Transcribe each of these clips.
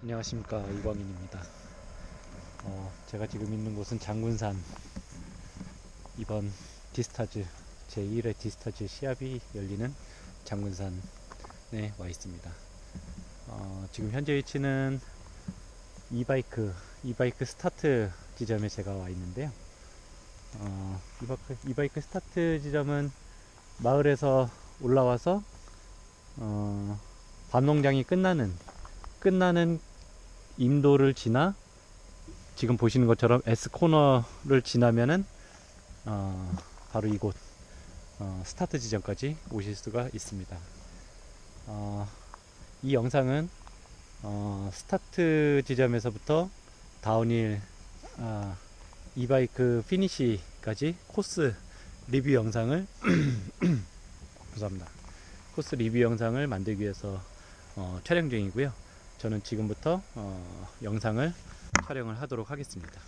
안녕하십니까 이광인입니다. 어, 제가 지금 있는 곳은 장군산 이번 디스타즈 제1회 디스타즈 시합이 열리는 장군산에 와 있습니다. 어, 지금 현재 위치는 이바이크 이바이크 스타트 지점에 제가 와 있는데요. 어, 이바이크, 이바이크 스타트 지점은 마을에서 올라와서 어, 반농장이 끝나는 끝나는 임도를 지나 지금 보시는 것처럼 S 코너를 지나면은 어, 바로 이곳 어, 스타트 지점까지 오실 수가 있습니다. 어, 이 영상은 어, 스타트 지점에서부터 다운힐 아, 이바이크 피니시까지 코스 리뷰 영상을 죄송합니다. 코스 리뷰 영상을 만들기 위해서 어, 촬영 중이고요. 저는 지금부터 어, 영상을 촬영을 하도록 하겠습니다.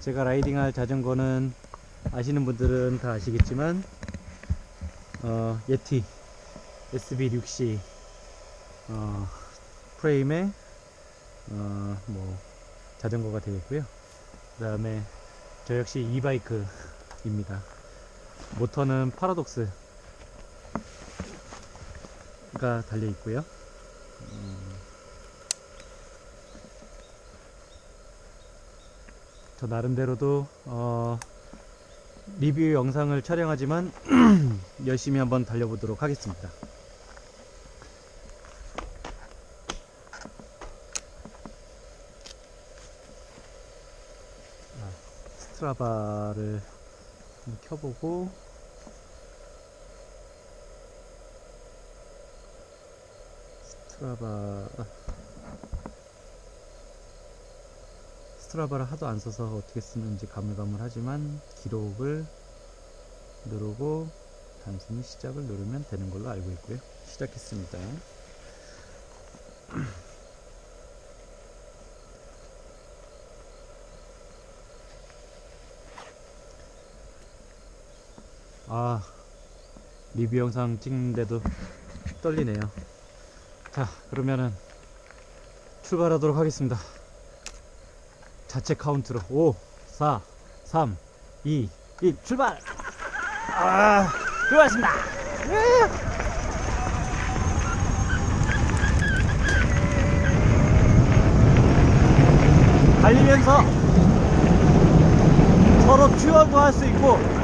제가 라이딩할 자전거는 아시는 분들은 다 아시겠지만 어, 예티 SB6C 어, 프레임의 어, 뭐 자전거가 되겠고요. 그 다음에 저 역시 이바이크 입니다. 모터는 파라독스가 달려 있고요. 음, 저 나름대로도 어, 리뷰 영상을 촬영하지만 열심히 한번 달려보도록 하겠습니다. 스트라바를 좀 켜보고 스트라바 스트라바를 하도 안 써서 어떻게 쓰는지 가물가물하지만 기록을 누르고 단순히 시작을 누르면 되는 걸로 알고 있고요. 시작했습니다. 아 리뷰 영상 찍는데도 떨리네요. 자 그러면은 출발하도록 하겠습니다. 자체 카운트로. 5 4 3 2 1 출발! 아 들어왔습니다! 달리면서 서로 튜어도 할 수 있고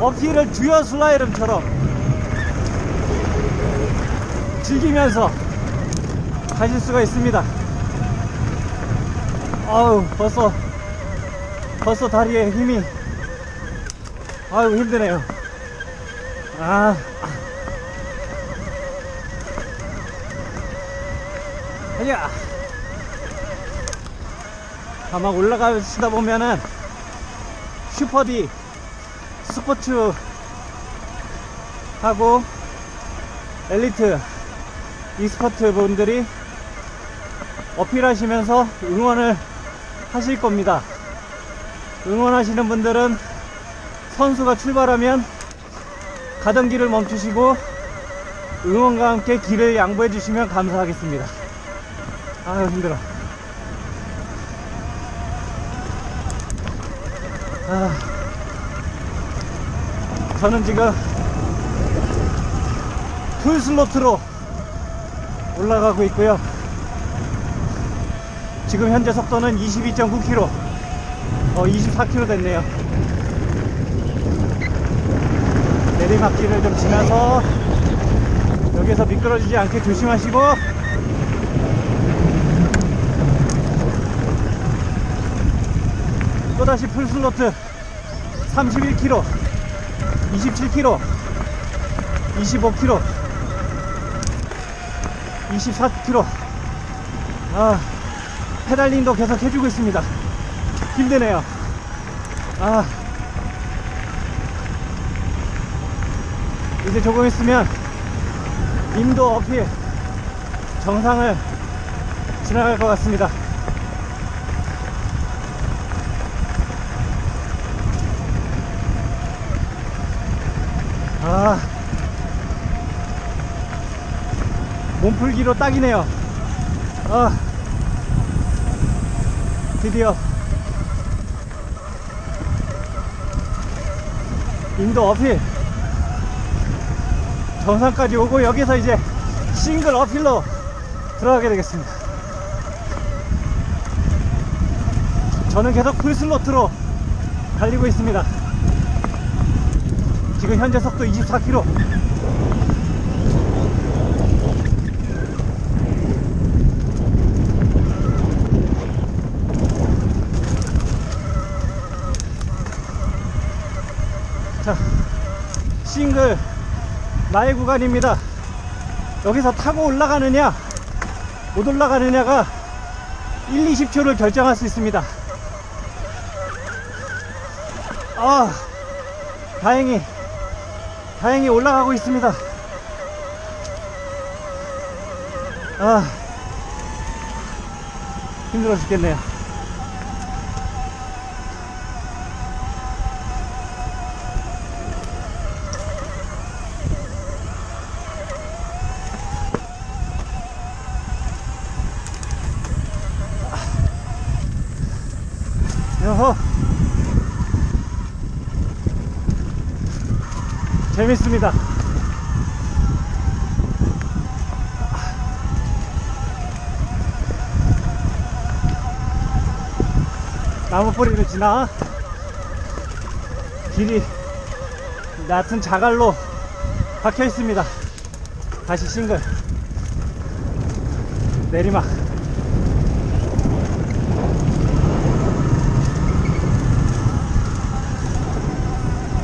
어필을 듀어 슬라이름처럼 즐기면서 가실 수가 있습니다. 아우 벌써 벌써 다리에 힘이 아유 힘드네요. 아 아니야. 아마 올라가시다 보면은 슈퍼디 스포츠 하고 엘리트 e스포트 분들이 어필하시면서 응원을 하실 겁니다. 응원하시는 분들은 선수가 출발하면 가던 길을 멈추시고 응원과 함께 길을 양보해 주시면 감사하겠습니다. 아유 힘들어. 아. 저는 지금 풀 슬로트로 올라가고 있고요. 지금 현재 속도는 22.9km, 어, 24km 됐네요. 내리막길을 좀 지나서 여기서 미끄러지지 않게 조심하시고 또다시 풀 슬로트 31km 27km 25km 24km 아 페달링도 계속 해주고 있습니다. 힘드네요. 아. 이제 조금 있으면 임도 어필 정상을 지나갈 것 같습니다 아. 몸풀기로 딱이네요. 아. 드디어. 인도 어필. 정상까지 오고 여기서 이제 싱글 어필로 들어가게 되겠습니다. 저는 계속 풀슬로트로 달리고 있습니다 지금 현재 속도 24km 자 싱글 나의 구간입니다. 여기서 타고 올라가느냐 못 올라가느냐가 1, 20초를 결정할 수 있습니다. 아 다행히 다행히 올라가고 있습니다. 아 힘들어 죽겠네요. 여호 재밌습니다. 나무 뿌리를 지나? 길이 얕은 자갈로 박혀 있습니다. 다시 싱글. 내리막.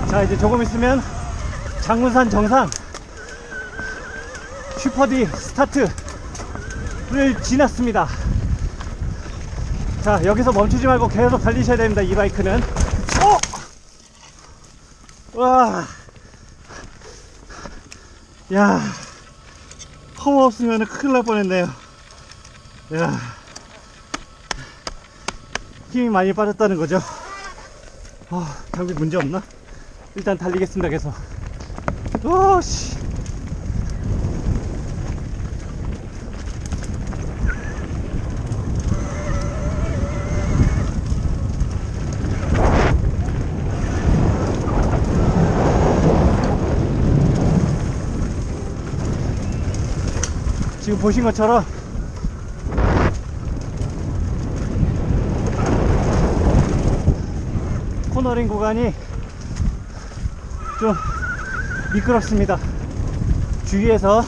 자 이제 조금 있으면 장문산 정상 슈퍼디 스타트를 지났습니다 자 여기서 멈추지 말고 계속 달리셔야 됩니다 이 바이크는 어! 와, 야, 파워 없으면 큰일 날 뻔했네요. 야, 힘이 많이 빠졌다는 거죠. 어, 장비 문제 없나? 일단 달리겠습니다, 계속. 오, 씨. 지금 보신 것처럼 코너링 구간이 좀 미끄럽습니다. 주위에서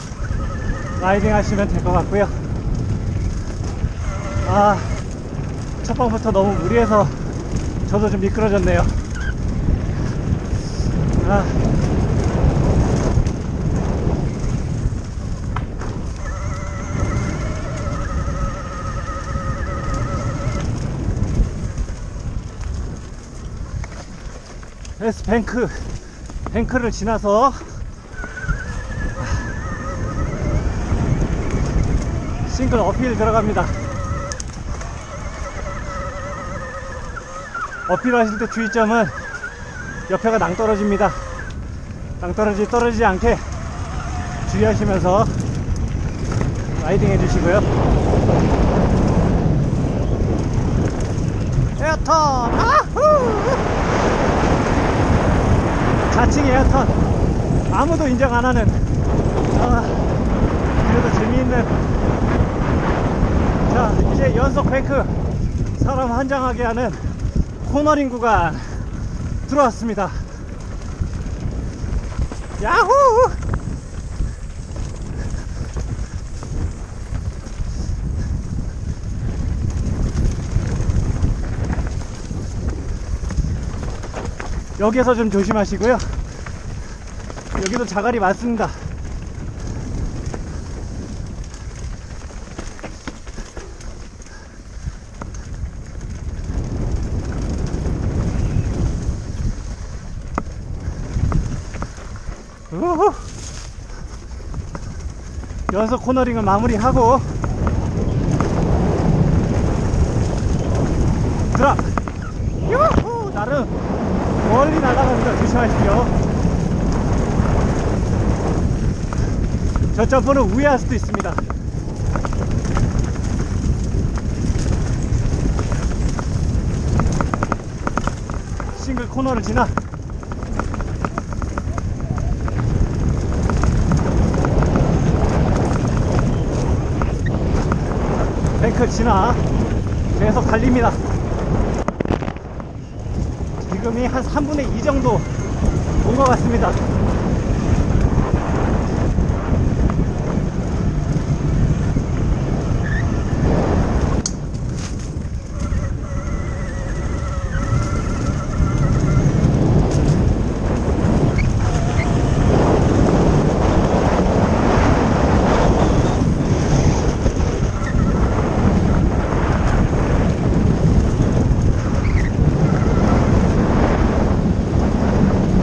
라이딩 하시면 될 것 같고요. 아, 첫 방부터 너무 무리해서 저도 좀 미끄러졌네요. 아, S 뱅크 뱅크를 지나서 싱글 어필 들어갑니다. 어필하실 때 주의점은 옆에가 낭 떨어집니다. 낭 떨어지 떨어지지 않게 주의하시면서 라이딩 해주시고요. 에어턴 아후! 자칭 에어턴. 아무도 인정 안 하는. 아, 그래도 재미있는. 자 이제 연속 뱅크. 사람 환장하게 하는 코너링 구간 들어왔습니다. 야호 여기에서 좀 조심하시고요. 여기도 자갈이 많습니다. 우후. 연속 코너링을 마무리하고 드랍 멀리 날아갑니다 조심하십시오 저 점프는 우회할 수도 있습니다. 싱글 코너를 지나 뱅크 지나 계속 달립니다. 지금이 한 3분의 2 정도 온 것 같습니다.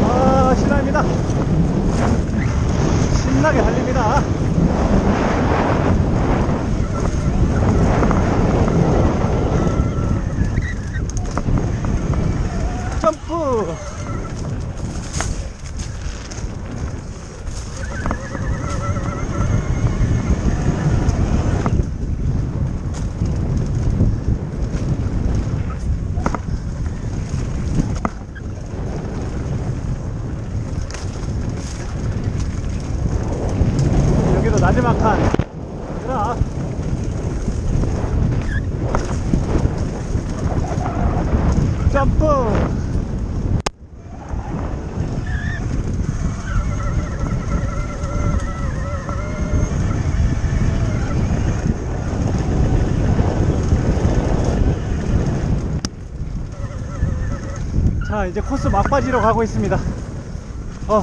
아, 신납니다. 신나게 달립니다. 점프! 여기도 마지막 칸. 얘들아. 점프! 자, 이제 코스 막바지로 가고 있습니다.